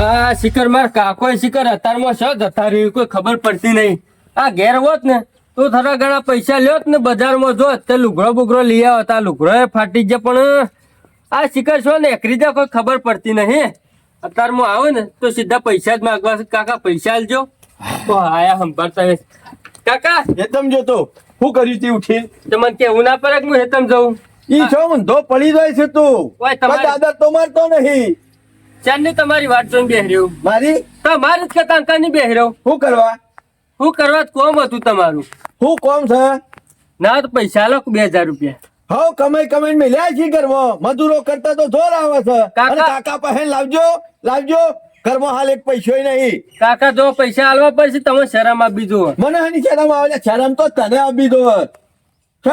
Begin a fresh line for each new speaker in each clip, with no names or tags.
આ શિખર માર કાકો શિખર અતારમાં શું જતા રહ્યું કોઈ ખબર પડતી નહીં. આ ઘેર હોત ને તો થોડા ઘણા પૈસા લ્યોત ને બજારમાં જો તે લુગડો બુગડો લઈ આવત આ લુગડો એ ફાટી જ પણ આ શિખર છો ને એકરી કોઈ ખબર પડતી નહીં અતારમાં આવે ને તો સીધા પૈસા જ માગવા છે. કાકા પૈસા આલજો. તો આયા સંભાળતા. કાકા!
હેતમ જોતો શું કર્યું તી ઉઠી?
તો મને કેવું ના પડે હું હેતમ જઉં?
ઈ છો ધો પડી જાય છે તું. દાદા તો મારતો નહીં.
ચાંદની તમારી વાત જોઈને બેહર્યો.
મારી?
તમારી જ કે કાંકાની બેહર્યો.
શું કરવા?
શું કરવા કોમ હતું તમારું.
શું કોમ છે?
ના તો પૈસા લો બે હજાર રૂપિયા.
હવ કમાઈ કમાઈ મેલ્યા છી કરવો મજૂરો કરતા તો જોર આવે છે.
કાકા-
કાકા પાસે લાવજો લાવજો. ઘરમાં હાલ એક પૈસો નહીં.
કાકા જો પૈસા આલવા પડશે તમે શરમ આપી દો
મને હની શરમ આવે શરમ તો તને આપી દો.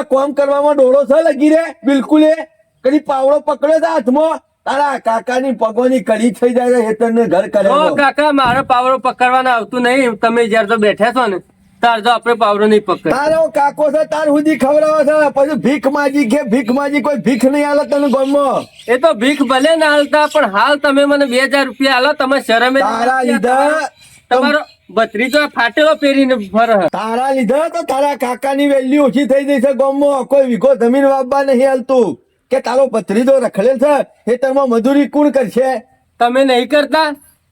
કોમ કરવામાં ડોળો છે લગી રે? બિલકુલ એ. કદી પાવડો પકડ્યો છે હાથમાં? તારા કાકાની પગોની કડી થઈ જાય એ તને ઘર કરે
ઓ કાકા મારો પાવરો પકડવાના આવતું નહીં. તમે જયારે તો બેઠા છો ને તાર તો આપણે પાવરો નહીં પકડ
તારો કાકો છે તાર સુધી ખવડાવો છે. પછી ભીખ માજી કે ભીખ માજી કોઈ ભીખ નહીં આલે તને ગમો
એ તો ભીખ ભલે ના હાલતા પણ હાલ તમે મને બે હજાર રૂપિયા આલો તમે શરમે
તારા લીધા
તમારો બત્રીસો ફાટેલો પહેરીને ફરે
તારા લીધા તો તારા કાકાની વેલ્યુ ઓછી થઈ છે ગામમાં. કોઈ વિઘો જમીન વાપવા નહીં હાલતું કે તારો પથરીજો રખડેલ છે? ખેતરમાં મજૂરી કોણ કરશે?
તમે નહીં કરતા?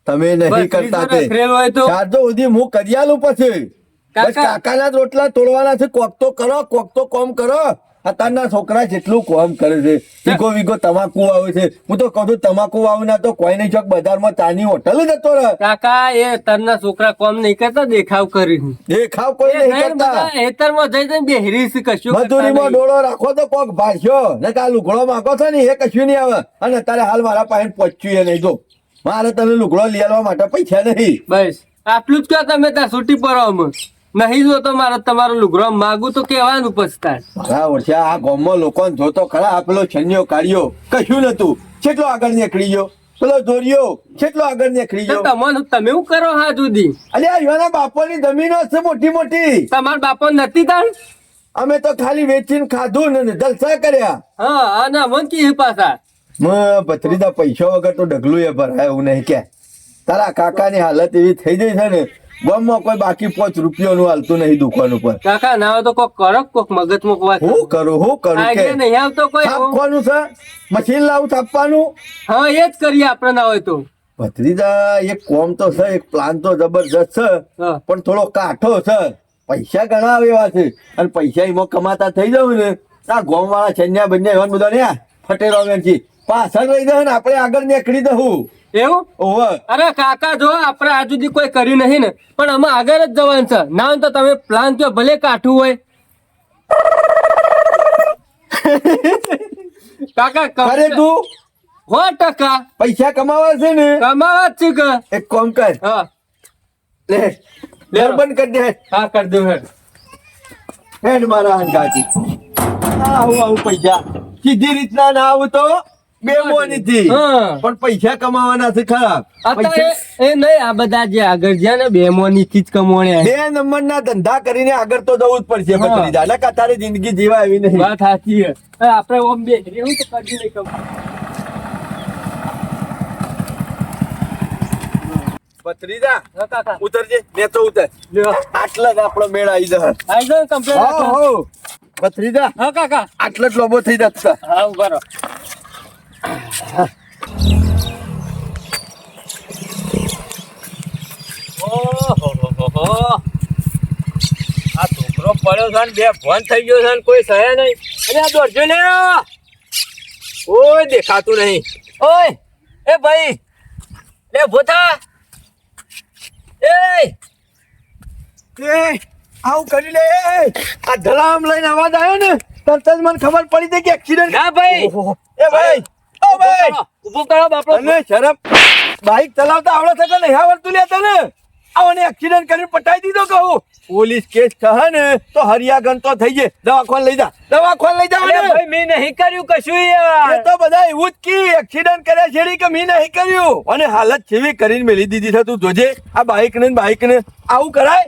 તમે નહીં કરતા તે. ચારજો સુધી હું કરી આલું પછી. કાકાના રોટલા તોડવાના છે. કોક તો કરો કોક તો કોમ કરો. અત્યારના છોકરા જેટલું કોમ કરે છે. વીઘો વીઘો તમાકુ આવે છે. હું તો કહું તમાકુ તમાકુ વાવના તો કોઈ નહીં ચોક બજારમાં ચાની હોટલ જતો રહે
કાકા એ તરના છોકરા કોમ નહીં કરતા દેખાવ કરી
દેખાવ કોઈ નહીં કરતા.
હેતરમાં જઈ જઈને બેહરી છે કશું
મજૂરીમાં ડોળો રાખો તો કોક ભાષ્યો ને આ લુગડો માંગો છો ને એ કશું નહીં આવે. અને અત્યારે હાલ મારા પાસે પહોંચ્યું એ નહીં જો. મારે તને લુગડો લઈ આવવા માટે પૈસા નહીં.
બસ. આટલું જ કહો તમે ત્યાં છૂટી પડો અમે નહીં જોતો મારે તમારો લુગરો માગું તો કેવાનું પછતા
મારા વર્ષે આ ગામમાં લોકો જોતો ખરા આ પેલો છન્યો કાઢ્યો. કશું નતું કેટલો આગળ નીકળી ગયો. પેલો દોર્યો. કેટલો આગળ નીકળી ગયો.
તમને તમે શું કરો હા જુદી
અલે આ યોના બાપોની જમીનો છે મોટી મોટી.
તમાર બાપો નથી તાણ?
અમે તો ખાલી વેચીને ખાધું ને જલસા કર્યા.
હા અને મન કી પાછા.
મ ભત્રીજા પૈસા વગર તો ડગલું એ ભરાય એવું નહીં કે. તારા કાકાની હાલત એવી થઈ ગઈ છે ને ગામમાં કોઈ બાકી પાંચ રૂપિયાનું હાલતું નહીં દુકાન ઉપર.
કાકા ના તો કોક કરો કોક મગજ મૂકવા
હું કરું હું કરું કે?
નહીં આવતો કોઈ
થાપવાનું છે? મશીન લાવું થાપવાનું?
હા એ જ કરીએ આપણે ના હોય તો.
ભત્રીજા એક કોમ તો છે એક પ્લાન તો જબરજસ્ત છે. પણ થોડો કાઠો છે. પૈસા ઘણા એવા છે. અને પૈસા એમાં કમાતા થઈ જવું ને આ ગોમ વાળા છન્યા બંને એવા બધા ને ફટેરો પાછળ રહી જાય ને આપણે આગળ નીકળી દઉં.
એવું?
ઓવર
અરે કાકા જો આપણે આજ સુધી કોઈ કર્યું નહીં ને પણ અમે આગળ જ જવાનું છે. ના તો તમે પ્લાન તો ભલે કાઠું હોય. કાકા
અરે તું?
હો ટકા.
પૈસા કમાવા છે ને?
કમાવા જ છે કે?
એક કોમ કર.
હા.
લે ઘર બંધ કરી દે.
હા કર દઉં હેડ.
હેડ મારા હંગાતી આવું આવું પૈસા. સીધી રીતના ના આવું તો. બે મોનીથી પણ પૈસા કમાવાના છે ખરાબ
એ નહીં આ બધા જે આગળ જ્યાં ને બે મોની થી જ કમોણે
બે નંબર ના ધંધા કરીને આગળ તો જવું જ પડશે
હા.
ભત્રીજા કા તારી જિંદગી જીવા એવી નહીં.
વાત સાચી છે. આપણે ઓમ બે એવું તો કરશું નહીં કમ
ભત્રીજા ઉતરજે મેં તો ઉતર. આટલા જ આપણો મેળ આવી જશે.
આઈ જાઓ કમ્પ્લેટ
હો
કાકા.
આટલો જ લોબો થઈ જશે
હા ઓહોહોહો. આ છોકરો પડ્યો છે ને બે ફોન થઈ ગયો છે ને કોઈ સહે નહીં. અરે આ દોડજો ને. કોઈ દેખાતું નહીં. ઓય એ ભાઈ લે ભૂતા. એ.
એ આવું કરી લે. આ ધલામ લઈને અવાજ આવ્યો ને તરત જ મને ખબર પડી હતી કે એક્સિડન્ટ
ના ભાઈ.
એ ભાઈ ઓ ભાઈ
ઉભું કરો બાપડો.
તને શરમ. બાઈક ચલાવતા આવડે છે કે નહીં? આવડતું લે તને આવને એક્સિડન્ટ કરીને પટાઈ દીધો કહું પોલીસ કેસ થશે ને તો હરિયાગન તો થઈ જાય. દવાખાને લઈ જા. દવાખાને લઈ જા
ભાઈ મેં નહીં કર્યું કશું
એ
યાર
તો બધા એવું જ કી એક્સિડન્ટ કર્યા છેડી કે મેં નહીં કર્યું. અને હાલત છેવી કરીને મેલી દીધી છે તું જોજે. આ બાઈક ને બાઈક ને આવું કરાય?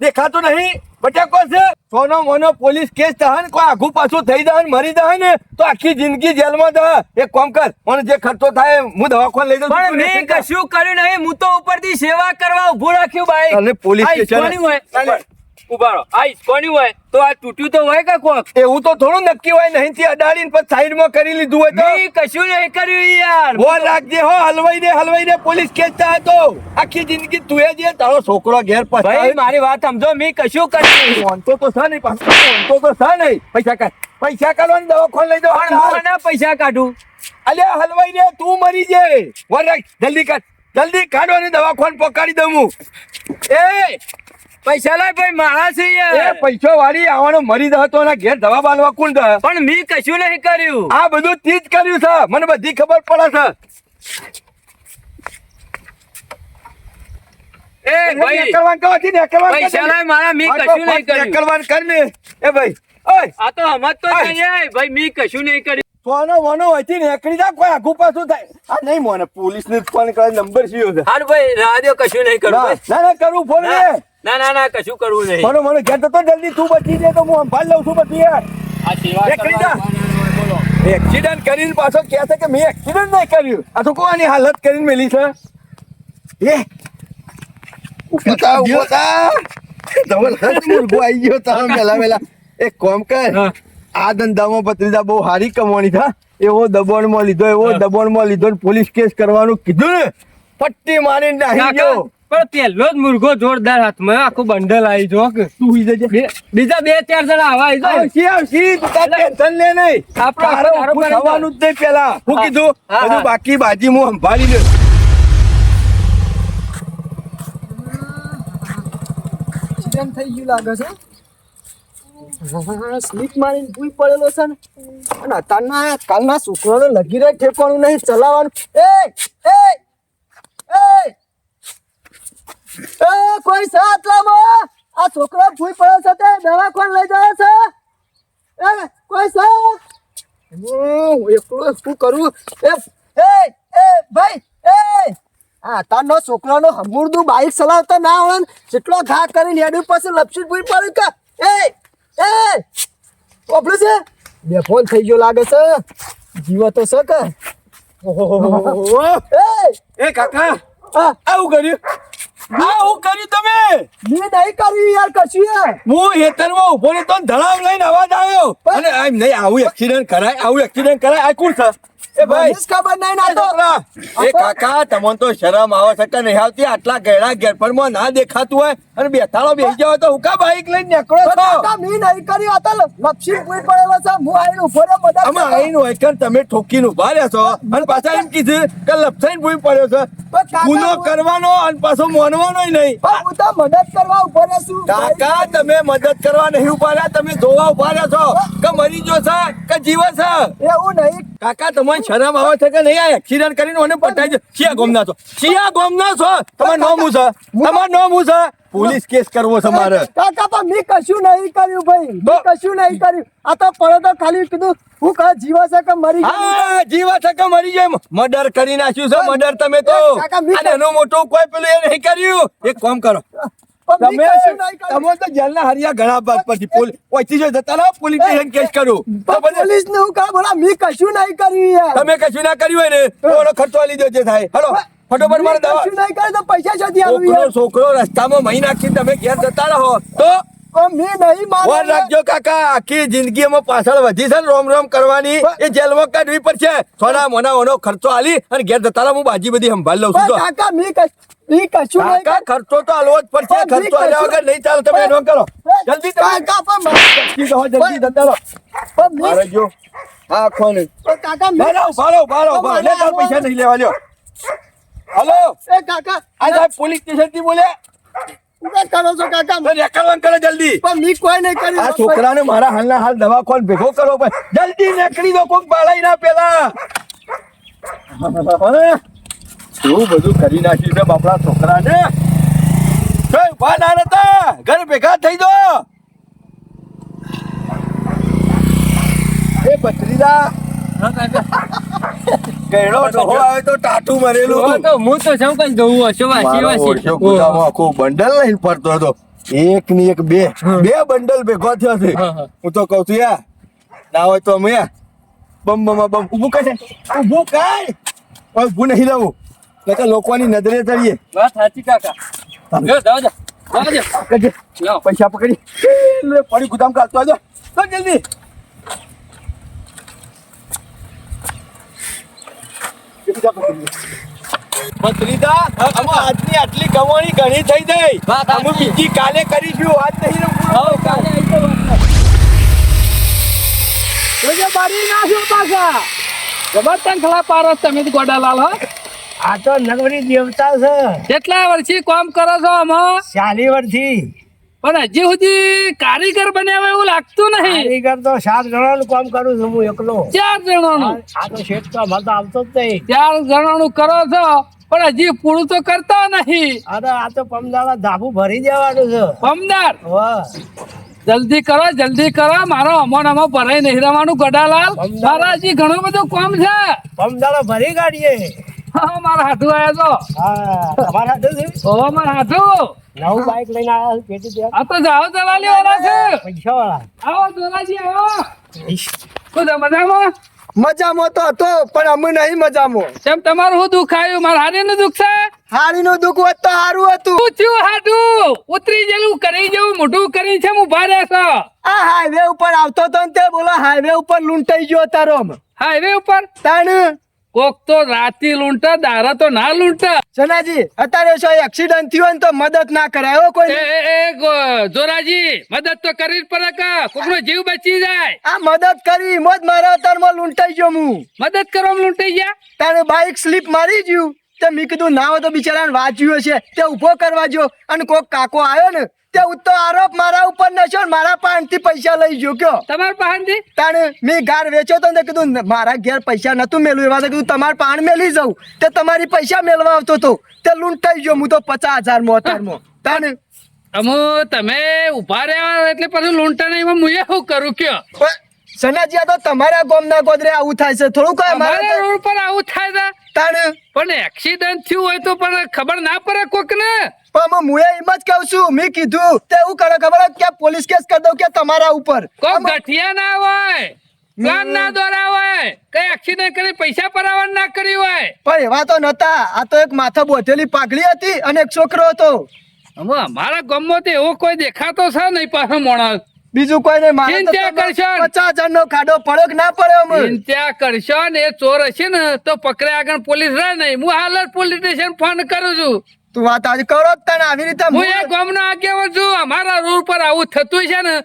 દેખાતું નહીં? બટા કોણ છે? સોનો મોનો પોલીસ કેસ થાય ને કોઈ આઘું પાછું થઈ જાય ને મરી જાય ને તો આખી જિંદગી જેલમાં દહ. એક કોમ કર મને જે ખર્ચો થાય હું દવાખાને લઈ જાઉં
પણ મેં કશું કર્યું નહીં હું તો ઉપરથી સેવા કરવા ઉભું રાખ્યું ભાઈ.
અને પોલીસ સ્ટેશન-
ઈસકોની હોય ઊભા રહો આ ઇસ્કોની હોય તો આ તૂટ્યું તો હોય કે કોક
એવું તો થોડું નક્કી હોય નહીં થી અડાડીને પછી સાઈડમાં કરી લીધું હોય તો.
કશું નહીં કર્યું યાર.
બોલ રાખજે હો હલવાઈ દે હલવાઈ દે પોલીસ કેસ થાય તો. આખી જિંદગી તું એ જે તારો છોકરો ઘેર
ભાઈ મારી વાત સમજો મેં કશું કર્યું
વાંધો તો છે નહીં પાછો વાંધો તો છે નહીં. પૈસા કાઢ. પૈસા કાઢવાની દવાખાને લઈ
દો હું આના પૈસા કાઢું?
અલ્યા હલવાઈ દે તું મરી જે. વર જલ્દી કાઢ. જલ્દી કાઢવાની દવાખાને પકડી દઉં હું. એ
પૈસા લાય ભાઈ મારા છે
એ પૈસો વાળી આવવાનો મરી દહ તો એના ઘેર દવા બાંધવા કોણ
પણ મી કશું નહીં કર્યું.
આ બધું તી જ કર્યું છે. મને બધી ખબર પડે છે.
એ ભાઈ
નેકલવાન કવાથી નેકલવાન કરી
પૈસા લાય મારા મેં
તો
કશું નહીં કર્યું.
નેકલવાન કર એ ભાઈ ઓય.
આ તો હમત તો નહીં ભાઈ મેં કશું નહીં કર્યું.
સોનો વનો હોયથી નીકળી જા કોઈ આઘું પાછું થાય. આ નહીં મોને પોલીસ ને ફોન કરે નંબર સીયો છે?
હાર ભાઈ કશું નહીં કરું
ના. ના કરું ફોન
ના ના ના કશું કરવું નહીં.
મને મને ઘેર તો જલ્દી તું બચી જાય તો હું સંભાળ લઉં છું બધી
આ સેવા બોલો
એક્સિડન્ટ કરીને પાછો કહે છે કે મેં એક્સિડન્ટ નહીં કર્યું. આ તો કોની હાલત કરીને મેલી છે? એ. ઊભો થા. જબરદસ્ત મુર્ગો આવી ગયો તારો મેલા મેલા. એક કોમ કર. આ ધંધામાં ભત્રીજા બહુ હારી કમાણી થા. એવો દબોણમાં લીધો એવો દબોણમાં લીધો ને પોલીસ કેસ કરવાનું કીધું ને. પટ્ટી મારીને નાહી ગયો.
પણ પેલો જ મુર્ગો જોરદાર હાથમાં આખું બંડલ આવી જો
તું હુઈ જજે.
બીજા બે ચાર જણા આવા આવી જાય
આવશી, આવશી, તું તાર ટેન્શન લે નહીં.
આપણો
તારે જ પેલા. હું કીધું? બધું બાકી બાજી હું સંભાળી લઉં
કેમ થઈ ગયું લાગે છે સ્લીપ મારીને ભૂલ પડેલો છે ને અને અત્યારના કાલના છોકરાને લગી રહે ઠેકવાનું નહીં ચલાવવાનું એ એ કોઈ છે આટલામાં આ છોકરો ભૂઈ પડ્યો છે તે દવાખાન લઈ જાય છે? એ કોઈ છે હું એકલો શું કરું? એ એ એ ભાઈ એ! આ તારનો છોકરાનો હમુરદું બાઈક ચલાવતા ના આવે ને જેટલો ઘા કરીને હેડ્યું પછી લપસી ભૂઈ પડ્યું કે? એ એ! ઓપડું છે? બે ફોન થઈ ગયો લાગે છે. જીવો તો છે કે? એ!
કાકા આવું કર્યું? આવું કર્યું તમે?
મેં નહીં કર્યું યાર કશું
હું હેતરમાં ઊભો ને તો ધડામ લઈને અવાજ આવ્યો. અને એમ નહીં આવું એક્સિડન્ટ કરાય આવું એક્સિડન્ટ કરાય. આ કોણ છે? એ ભાઈ.
ખબર નહીં ના તો.
એ કાકા તમને તો શરમ આવે છે કે નહીં આવતી? આટલા ગેડા ગેરફળમાં ના દેખાતું હોય અને બેઠાડો બેસી જાવ તો હું બાઈક લઈને નીકળો છો?
કાકા મેં નહીં કર્યું આ તો લપસી ભૂલ પડેલો છે. હું આવીને ઊભો રહ્યો બધા
અમે આઈને હોય કે તમે ઠોકીને ઊભા રહ્યા છો. અને પાછા એમ કીધું કે લપસાઈને ભૂઈ પડ્યો છે. ગુનો કરવાનો અને પાછો માનવાનો નહીં.
હું તો મદદ કરવા ઊભો રહ્યો છું.
કાકા તમે મદદ કરવા નહીં ઊભા રહ્યા. તમે જોવા ઊભા રહ્યા છો કે મરી ગયો છે કે જીવે છે?
એવું નહીં.
કાકા તમને શરમ આવે છે કે નહીં? આ એક્સિડન્ટ કરીને મને પટાઈ દે. શિયા ગોમના છો. શિયા ગોમના છો? તમારું નો મુસ છે? નો મુસ પોલીસ કેસ કરવો છે મારે.
કાકા પણ મેં કશું નહીં કર્યું ભાઈ. મેં કશું નહીં કર્યું. આ તો પડો તો ખાલી કીધું હું કા જીવા છે કે મરી
હા જીવા છે કે મરી જાય મર્ડર કરી નાખ્યું છે મર્ડર તમે તો. અને એનું મોટું કોઈ પેલું એ નહીં કર્યું. એક કામ કરો. તમે
મેં કશું નહીં કર્યું
તમે તો જેલના હરિયા ઘણા બાદ પછી પોલીસ ઓછી જો જતા રહો પોલીસ સ્ટેશન કેસ કરું.
પોલીસ ને હું કા બોલા મેં કશું નહીં કર્યું યાર.
તમે કશું ના કર્યું હોય ને તો ખર્ચો આલી દો જે થાય. હલો ફટોફટ મારે દવા
કશું નહીં તો પૈસા શોધી
છોકરો રસ્તામાં મહી નાખી તમે ઘેર જતા રહો તો
મેં નહીં
વાર રાખજો કાકા આખી જિંદગીમાં પાછળ વધી છે રોમ રોમ કરવાની. એ જેલમાં કાઢવી પડશે. થોડા મોના ઓનો ખર્ચો આલી અને ઘેર જતા હું બાજી બધી સંભાળ લઉં છું.
કાકા મેં કશ- કશું નહીં
કાકા ખર્ચો તો આલવો જ પડશે. ખર્ચો આલ્યા વગર નહીં ચાલે તમે એનો કરો. જલ્દી
કાકા પણ મારે-
જલ્દી રહો, જલ્દી જતા રહો.
પણ મેં-
મારે જો હા કોણ
કાકા મેં પણ
ભારો
મને
લે તાર પૈસા નહીં લેવા લ્યો હલો?
એ કાકા
આ પોલીસ સ્ટેશનથી બોલે.
કરો છો કાકા.
તો રેકર્ડ કરો જલ્દી.
પણ મેં કોઈ નહીં કર્યું
આ છોકરાને મારા હાલના હાલ દવાખાન ભેગો કરો ભાઈ જલ્દી નીકળી દો કોક બાળાઈ ના પેલા. શું બધું કરી નાખ્યું છે બાપડા છોકરાને? કઈ ઊભા ના નતા ઘર ભેગા થઈ દો. એ બત્રીદા કેળો ડોહો આવે તો ટાટું મરેલું
તો હું તો શું કઈ જોવું વાસી વાસી
ઓળખ્યો ગુદામાં બંડલ લઈને ફરતો હતો. એક ની એક બે. બે બંડલ ભેગો થયો છે.
હા, હા.
હું તો કઉ છું યાર ના હોય તો અમે બમ બમ બમ ઊભું કર ઊભું કર. ઊભું નહીં રહું. નકર લોકોની નજરે ચડીએ.
વાત સાચી કાકા.
પૈસા પકડી. પડી ગુદામ કાઢતો આવજો જલ્દી. આજની આટલી કમાણી ઘણી થઈ ગઈ. અમે. બીજી કાલે કરીશું આજ નહીં
જાઓ.
બારી નાખ્યો પાછા.
જબરદસ્ત ખલા પારો તમે ગોડાલાલ હો.
આ તો નગરી દેવતા છે.
કેટલા વર્ષથી કામ કરો છો આમાં?
ચાલી વર્ષથી.
પણ હજી સુધી કારીગર બન્યા એવું લાગતું નહીં.
કારીગર તો સાત જણાનું કામ કરું છું હું એકલો.
ચાર જણાનું?
આ તો શેઠ તો અમારે તો આવતો જ નહીં.
ચાર જણાનું કરો છો પણ હજી પૂરું તો કરતા નહીં.
અરે આ તો પમદાડા ધાબુ ભરી દેવાનું છે.
પમદાર? જલ્દી કરો જલ્દી કરો. મારો અમોન અમો ભરાઈ નહીં રહેવાનું ગડાલાલ
પમદાર.
મારા હજી ઘણું બધું કામ છે.
પમદાડો ભરી કાઢીએ.
હા મારા હાથું આવ્યા છો.
હા તમારા હાથે છે?
ઓ મારા હાથું.
નવું બાઈક લઈને આવ્યા છે પેટી ત્યાં
આ તો જાઓ દલાલી વાળા છે.
પૈસા વાળા
આવો દોરાજી આવો. શું મજામાં?
મજામાં તો હતો પણ અમે નહીં મજામાં.
કેમ તમારું શું દુઃખ આવ્યું? મારા હારીનું દુઃખ છે?
હારીનું દુઃખ હોત તો સારું હતું.
પૂછ્યું હાડું ઉતરી જેલું કરી જેવું મોઢું કરી છે હું ભારે છો.
આ હાઈવે ઉપર આવતો તો તે બોલો હાઈવે ઉપર લૂંટાઈ ગયો તારો
હાઈવે ઉપર?
તાણ?
કોક તો રાતી લૂંટા દારા તો ના લૂંટા
જનાજી અત્યારે જો એક્સિડન્ટ થયો ને તો મદદ ના કરાય કોઈ.
એ, જોરાજી મદદ તો કરવી પડે કે? કોકનો જીવ બચી જાય.
આ મદદ કરી મોજ મારા અત્યારમાં લૂંટાઈ ગયો હું.
મદદ કરવામાં લૂંટાઈ ગયા?
તારે બાઈક સ્લીપ મારી ગયું. તે મી કીધું ના હોય તો બિચારાને વાંચ્યું છે તે ઊભો કરવા જો અને કોક કાકો આવ્યો ને તે ઉતો આરોપ મારા ઉપર નશો મારા પાસેથી પૈસા લઈ ગયો કયો.
તમારા પાસેથી
તાણે મેં ગાર વેચ્યો તો ને કીધું મારા ઘેર પૈસા નતું મેળવ્યું એવા કીધું તમારે પાન મેલી જાઉં. તે તમારી પૈસા મેળવા આવતો તો. તે લૂંટાઈ ગયો હું તો પચાસ હજારમાં અત્યારમાં તાણે
અમો તમે ઊભા રહ્યા એટલે પછી લૂંટા નહીં હું શું કરું કયો?
પણ સનાજી આ તો તમારા ગામના ગોદરે આવું થાય છે. થોડું કઈ
અમારા રોડ પર આવું થાય છે.
તાણે.
પણ એક્સિડન્ટ થયું હોય તો પણ ખબર ના પડે કોક ને
પણ હું એમ જ કહું છું મેં કીધું તે એવું કરો ખબર કે પોલીસ કેસ કરી દઉં કે તમારા ઉપર.
કોક ગઠિયા ના હોય કાન ના દોરા હોય કઈ એક્સિડન્ટ કરી પૈસા પરાવર ના કરી હોય.
પણ એવા તો નતા. આ તો એક માથા બોધેલી પાઘડી હતી અને એક છોકરો હતો.
અમારા ગામમાં તો એવો કોઈ દેખાતો છે નહીં પાછો માણસ.
બીજું કોઈ નહીં મારે
ચિંતા કરશો.
પચાસ હજાર નો ખાડો પડ્યો કે ના પડ્યો
ચિંતા કરશો ને એ ચોર હશે ને તો પકડે આગળ પોલીસ રહે નહીં હું હાલ જ પોલીસ સ્ટેશન ફોન કરું છું
તું વાત આજે કરો જ તને આવી રીતે
હું એ ગામનો આગેવાન છું અમારા રોડ પર આવું થતું છે ને.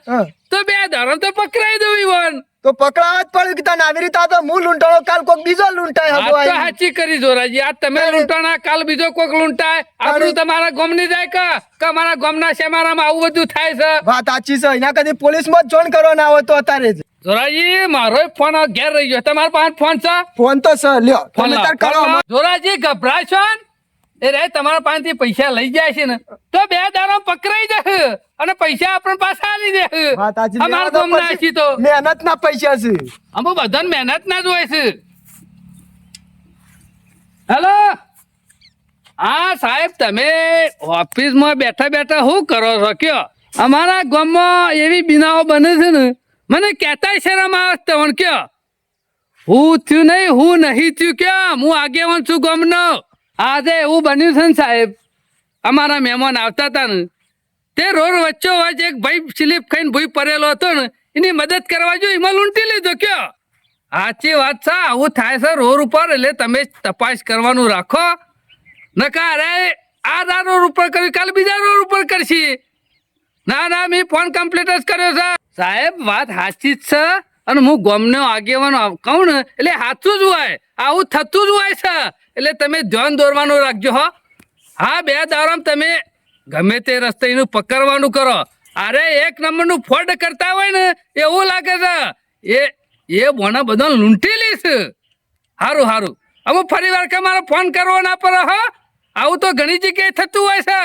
તો બે ધરણ તો પકડાઈ દઉં ઈવન.
તો પકડાવા જ પડ્યું કે તને આવી રીતે તો હું લૂંટાડો કાલ કોક બીજો લૂંટાય
આ તો. સાચી કરી જોરાજી. આ તમે લૂંટાણા કાલ બીજો કોક લૂંટાય. આપણું તમારા ગામની જાય કે? કે અમારા ગામના શેમારામાં આવું બધું થાય છે?
વાત સાચી છે. એના કદી પોલીસમાં જ જોઈન કરવા ના આવે તો અત્યારે જ.
જોરાજી મારો ફોન ઘેર રહી ગયો. તમારા પાસે ફોન છે?
ફોન તો છે. લ્યો
ફોન
તાર કરો
જોરાજી ગભરાશો ને? એ રે તમારા પાસેથી પૈસા લઈ જાય છે ને તો બે દાડા પકડાઈ દેખ અને પૈસા આપણે પાછા આલી દે. અમારા
ગમ તો
છે તો
મહેનત ના પૈસા છે.
અમે બધાને મહેનત ના જ હોય છે. હેલો? હા સાહેબ તમે ઓફિસમાં બેઠા બેઠા શું કરો છો કયો? અમારા ગામમાં એવી બિનાઓ બને છે ને મને કહેતા શરમ આવે તમને કયો? હું થયું નહીં હું નહીં થયું ક્યાં? હું આગેવાન છું ગામનો. આજે એવું બન્યું છે ને સાહેબ, અમારા મહેમાન આવતા હતા ને, તે રોડ વચ્ચો વચ્ચે એક ભાઈ સ્લીપ ખાઈને ભૂઈ પડેલો હતો ને, એની મદદ કરવા જો એમાં લૂંટી લીધો કયો? સાચી વાત છે, આવું થાય છે રોડ ઉપર, એટલે તમે તપાસ કરવાનું રાખો. નકા અરે આ રોડ ઉપર કર્યું, કાલ બીજા રોડ ઉપર કરશી. ના ના, મેં ફોન કમ્પ્લીટ જ કર્યો છે. સાહેબ, વાત સાચી જ છે. અને હું ગમનો આગેવાનો કહું ને એટલે સાચું જ હોય. આવું થતું જ હોય છે. એટલે તમે ધ્યાન દોરવાનું રાખજો હો. હા બે દારામ તમે ગમે તે રસ્તે એનું પકડવાનું કરો. અરે એક નંબરનું ફોડ કરતા હોય ને એવું લાગે છે. એ એ બોના બધા લૂંટી લઈશ સારું સારું અમુક ફરી વાર કે મારો ફોન કરવો ના પડે હા. આવું તો ઘણી જગ્યાએ થતું હોય છે.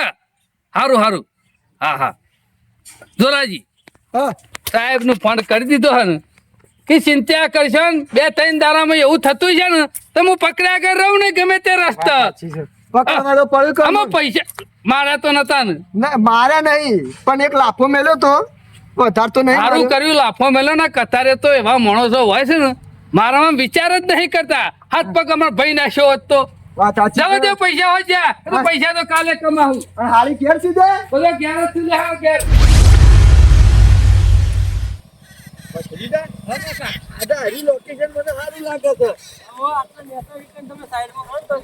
સારું સારું હા હા. જોરાજી.
હા.
સાહેબનું ફોન કરી દીધો હા ને. કે ચિંતા કરશો ને બે ત્રણ દાડામાં એવું થતું છે ને તો હું પકડ્યા કર રહું ને ગમે તે રસ્તા.
છે.
આમાં પૈસા મારા તો નતા ને.
ના નહીં પણ એક લાફો મેલ્યો તો. વધાર તો નહીં
સારું કર્યું. લાફો મેલો ને કતારે તો એવા માણસો હોય છે ને મારામાં વિચાર જ નહીં કરતા. હાથ પગ અમારા ભાઈ નાખ્યો હોત તો. જવા દે પૈસા હોય તો પૈસા તો કાલે કમાવું.
પણ હારી ઘેર સીધે?
બધો ઘેર સીધે હા ઘેર.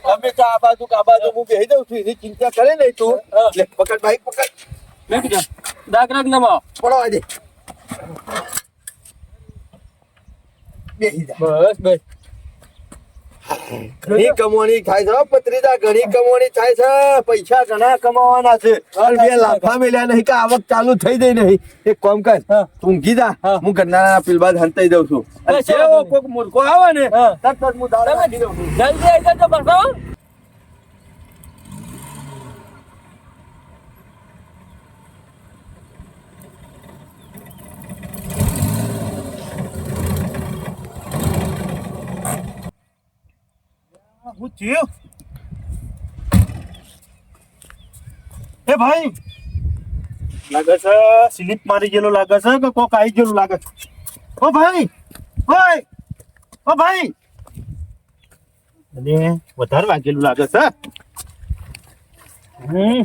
તમે તો આ બાજુ કે આ બાજુ હું બેસી દઉં છું એની ચિંતા કરે નહીં તું. લે, પકડ ભાઈ પકડ.
દાગ રાખ નમો
પડવા દે. બેસી જા.
બસ બસ.
ઘણી કમાણી થાય છે હો, ઘણી કમોણી થાય છે પૈસા ઘણા કમાવાના છે અને બે લાફા મેલ્યા નહીં કે આવક ચાલુ થઈ જાય નહીં એક કોમ કર
હા.
તું ઊંઘી જા
હા.
હું ઘરના પિલબાદ હંતાઈ દઉં છું અને જેવો. કોઈક મૂર્ખો આવે ને. તરત હું દાડો.
જલ્દી આવી જજો પાછો
હું એ ભાઈ, લાગે છે સ્લીપ મારી ગયેલું લાગે છે કે કોક આવી ગયેલું લાગે છે? ઓ ભાઈ, ઓય, ઓ ભાઈ. અને વધારે વાગેલું લાગે છે. હમ.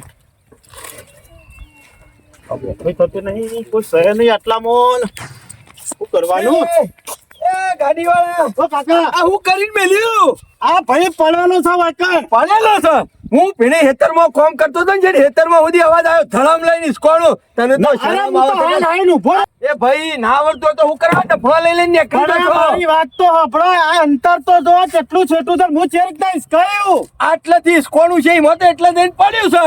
કોઈ થતું નહીં, કોઈ સહે નહીં આટલા મોલ શું કરવાનું?
ગાડી વાળા
કાકા.
આ હું કરીને મેલ્યું.
આ ભાઈ પડેલો છે વાકર
પડેલો છે. હું ભીણે હેતરમાં કોમ કરતો હતો ને જે હેતરમાં સુધી અવાજ આવ્યો. ધડામ લઈને સ્કોળો તને તો શરમ
હું તો
આવે
હાલ
છે?
આવીને ઊભો
એ ભાઈ ના આવડતો તો હું કરવા ડફડા લઈ લઈને નીકળી
પણ મારી વાત તો સાંભળો. આ અંતર તો જો કેટલું છેટું છે. હું ચેક દઈશ કયું
આટલેથી ઈસકોણું છે એમાં તો એટલે દઈને પડ્યું છે.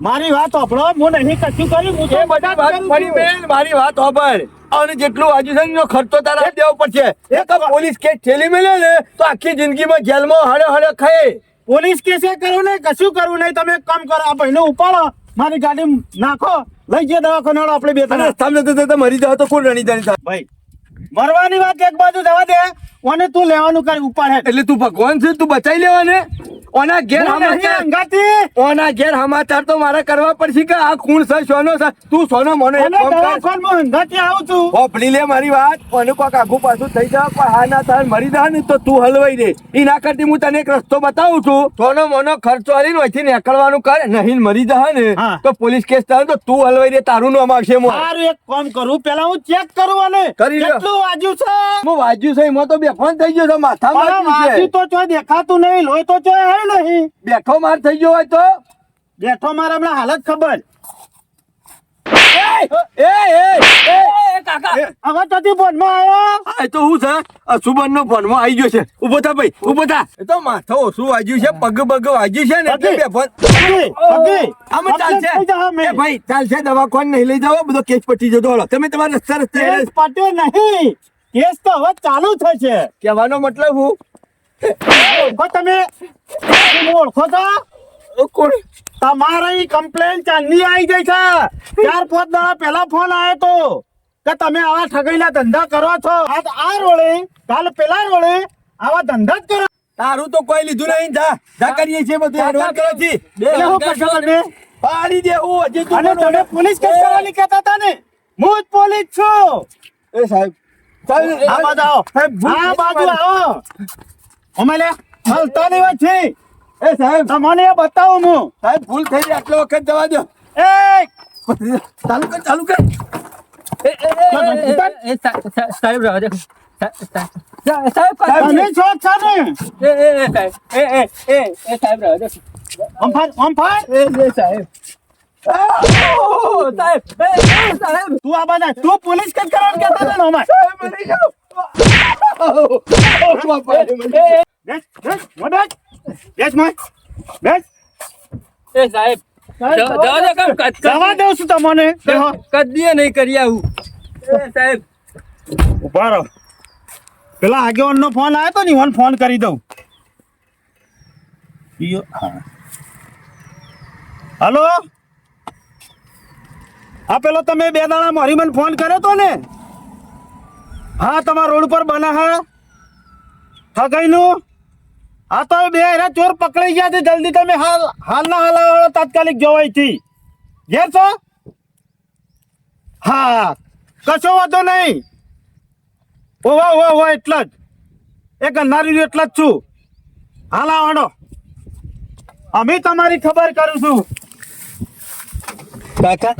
મારી વાત સાંભળો હું નહીં કશું કરી હું તો
બધા વાત ફરી બેન મારી વાત સાંભળ અને જેટલું આજુ છે એનો ખર્ચો તારા દેવો પડશે એક પોલીસ કેસ ઠેલી મેલે ને તો આખી જિંદગીમાં જેલમાં હળે હળે ખાય.
પોલીસ કેસે કરવું નહીં કશું કરવું નહીં તમે કામ કરો આ ભાઈને ઉપાડો મારી ગાડી નાખો લઈ જઈએ દવાખાને આપણે બે ત્રણ
રસ્તામાં તો તો મરી જાવ તો કોણ રણી જાણી
ભાઈ મરવાની વાત એક બાજુ જવા દે અને તું લેવાનું કરી ઉપાડ.
એટલે તું ભગવાન છે તું બચાવી લેવાને. ઓના ઘેર
હું નહીં
સમાચાર
અંગાથી.
ઓના ઘેર હમાચાર તો મારે કરવા પડશે કે આ કોણ છે સોનો છે. તું સોનો મને
અંગાથી આવું છું.
હોભળી લે મારી વાત. કોને કોક આઘું પાછું થઈ જાય પણ હા ના થાય મરી જાય ને તો તું હલવાઈ દે એ ના કરતી હું તને એક રસ્તો બતાવું છું. સોનો મોનો ખર્ચો આલીને અહીંથી નીકળવાનું કર. નહીં મરી જા ને તો પોલીસ કેસ થાય તો તું હલવાઈ દે તારું નામ આવશે મો
સારું એક કામ કરું. પેલા હું ચેક કરું અને
કરી લે
કેટલું વાજ્યું છે?
હું વાજ્યું છે એમાં તો બેફાન થઈ ગયો છે માથામાં
વાજ્યું તો ચોય દેખાતું નહીં લોહી તો ચોય આવ્યું નહીં.
બેઠો માર થઈ ગયો હોય તો.
બેઠો માર હમણાં હાલત ખબર.
એ એ એ
કાકા.
હવે તથી ફોનમાં આવ્યો?
આ તો હું છે? અશુભન નો ફોનમાં આવી ગયો છે. ઊભો થા ભાઈ ઊભો થા. એ તો માથો ઓછું વાગ્યું છે પગ પગ વાગ્યું છે ને એટલે. આમાં ચાલશે. એ ભાઈ ચાલશે દવાખાને નહીં લઈ જાઓ બધો કેસ પટી જતો હાલો. તમે તમારા રસ્તા રસ્તે
કેસ પટ્યો નહીં. કેસ તો હવે ચાલુ થશે.
કહેવાનો મતલબ હું
ઓળખો તમે ઓળખો છો?
કોણ?
તમારી કમ્પ્લેન ચાંદની આવી ગઈ છે? ચાર પાંચ દાડા પહેલા ફોન આવ્યો તો કે તમે આવા ઠગાઈના ધંધા કરો છો. આજ આ રોડે કાલ પેલા રોડે આવા ધંધા જ કરો.
તારું તો કોઈ લીધું નહીં. જા જા કરીએ છીએ બધું. એડવાન્સ કરો છી
બે શું કરશો તમે
પાડી દે હું હજી તું
અને તમે પોલીસ કેસ કરવાની કહેતા હતા ને? હું જ પોલીસ છું.
એ સાહેબ. સાહેબ,
આ બાજુ આવો. આ બાજુ આવો. અમે લે હલતા નહીં વાત છે
એ સાહેબ
તમને એ બતાવું હું
સાહેબ ભૂલ થઈ ગઈ આટલો વખત જવા દો
એ
ચાલુ કર ચાલુ કર
એ, એ, એ, એ, એ, એ, સા- સા- સાહેબ રહેવા દે સા- સા- સા- સાહેબ કાકા.
તમે છો જ છો ને
એ, એ, એ, સાહેબ એ, એ, એ, એ, સાહેબ રહેવા દે
ઓમફાર ઓમફાર
એ, એ, સાહેબ ઓહ, સાહેબ એ, એ, સાહેબ
તું આ બાજુ આવ. તું પોલીસ કેસ કરવાનું કહેતા હતા ને અમાર
સાહેબ મરી જાઓ ઓ, બાપા,
એ,
મરી જાઓ.
એ,
બેસ બેસ મોં બેસ બેસ મોં બેસ.
એ, સાહેબ જવા દે કામ કદ- કદ-
જવા દઉં છું તમને
કદીએ નહીં કરી આવું. સાહેબ
ઊભા રહો. પેલા આગેવાનનો ફોન આવ્યો તો ને ફોન કરી દઉં. હલો? હા પેલો તમે બે દાણા મારી મને ફોન કર્યો તો ને? હા તમારા રોડ પર બના હા? ઠગાઈનું? આ તો બે હેરા ચોર પકડાઈ ગયા છે. જલ્દી તમે હાલ હાલના હાલ તાત્કાલિક જોવાયથી ઘેર છો? હા. કશો વાંધો નહીં. ઓવા ઓવા ઓવા એટલા જ. એ ગંધારી એટલા જ છું. હાલ આવડો અમે તમારી ખબર કરું છું
કાકા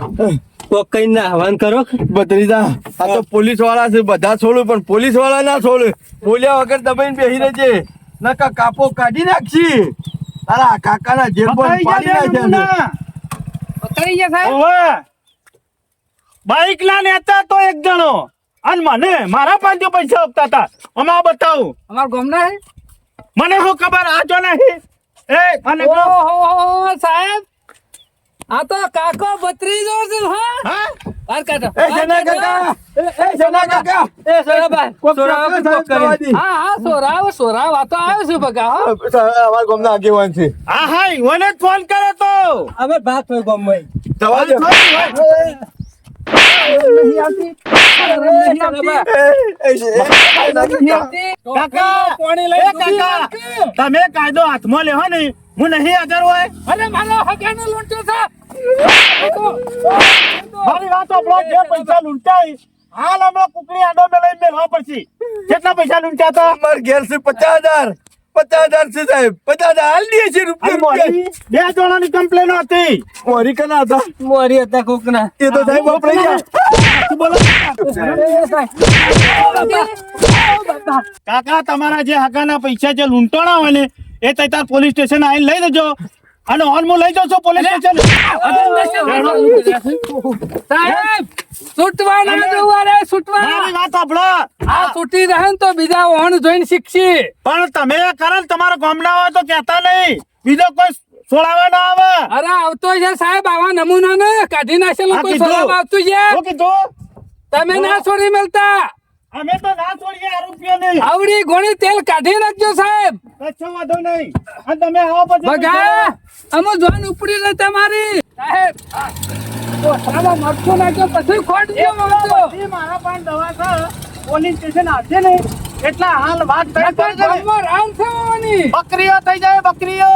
કોક કઈ ના આહવાન કરો?
ભત્રીજા આ તો પોલીસવાળા છે બધા છોડું પણ પોલીસવાળા ના છોડે બોલ્યા વગર દબાઈને બેસી રહેજે. નકા કાપો કાઢી નાખશી. તારા કાકાના જેબ
પકડાઈ
પાડી નાખ્યા
પકડી ગયા સાહેબ?
ઓવે. બાઈક ના નેતા તો એક જણો. અને મને મારા પાંચસો પૈસા આપતા હતા અમાર બતાવું.
અમાર ગમ હે?
મને શું ખબર? આ જો નહીં. એ અને
હો સાહેબ. આ તો કાકો બત્રીજો છે હા?
હા
કાઢો
એ જના કાકા એ જના કાકા
એ સોરાબા સોરાબા કોક કરી
હા હા સોરાવ સોરાવ આ તો આવ્યો છે બગા હા.
અમારા ગામના આગેવાન છે.
હા હા મને જ ફોન કર્યો તો.
અમે ભાત હોય ગોમમાં.
જવા દે.
કાકા તમે કાયદો હાથમાં લેવો ને હું નહીં હાજર હોય
અરે મારો હગાનો લૂંટ્યો છે
મારી વાત જે પૈસા લૂંટાઈ હાલ હમણાં કુકડી આડો મેળવી મેળવા પછી કેટલા પૈસા લૂંટ્યા હતા?
અમારે ઘેર છે પચાસ હજાર. પચાસ હજાર છે સાહેબ પચાસ હજાર હાલ દે છે રૂપિયા
મારી બે જણાની કમ્પ્લેન હતી
મોરી કના હતા
મોરી હતા કોક ના
એ તો સાહેબ વપરાઈ ગયા
બોલો કાકા તમારા જે હકાના પૈસા જે લૂંટણા હોય ને એ તઈ તાર પોલીસ સ્ટેશન આવીને લઈ દેજો અને ઓન લઈ જાઉં છું પોલીસ સ્ટેશન
સાહેબ છૂટવા ના જવું અરે છૂટવા
મારી વાત સાંભળો.
આ છૂટી રહે ને તો બીજા ઓણ જોઈને શીખશી.
પણ તમે કારણ તમારા ગામના હોય તો કહેતા નહીં. બીજો કોઈ છોડાવવા ના આવે.
અરે આવતો છે સાહેબ આવા નમૂના ને કાઢી
નાખે
કોઈ. સોરાબ આવતું છે. તમે ના છોડી મળતા.
અમે તો ના છોડીએ આરોપીઓને
આવડી ગોળી તેલ કાઢી નાખજો સાહેબ.
કચ્છો વાંધો નહીં. અને તમે આવો પછી
બગા અમુ જોન ઉપડી રહે તમારી. સાહેબ સારા મરચું નાખજો પછી ખોટ ગયો
મારા મારા પણ દવા છે. પોલીસ સ્ટેશન આવશે ને એટલા હાલ વાત બકરીઓ થઈ જાય બકરીઓ.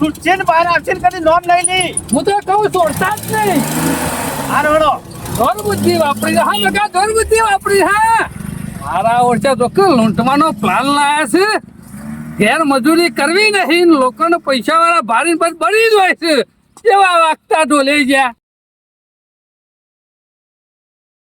છૂટશે ને બહાર આવશે ને કદી નોમ લઈ લી.
હું તો કહું છોડતા જ નહીં. ધોર બુદ્ધિ વાપરી હા લગા ધોર બુદ્ધિ વાપરી હા. મારા ઓછા તો લૂંટવાનો પ્લાન લાયા છે. ગેરમજૂરી કરવી નહીં. લોકોને પૈસા વાળા ભારી બળી જ હોય છે. એવા વાગતા ઢોલે ગયા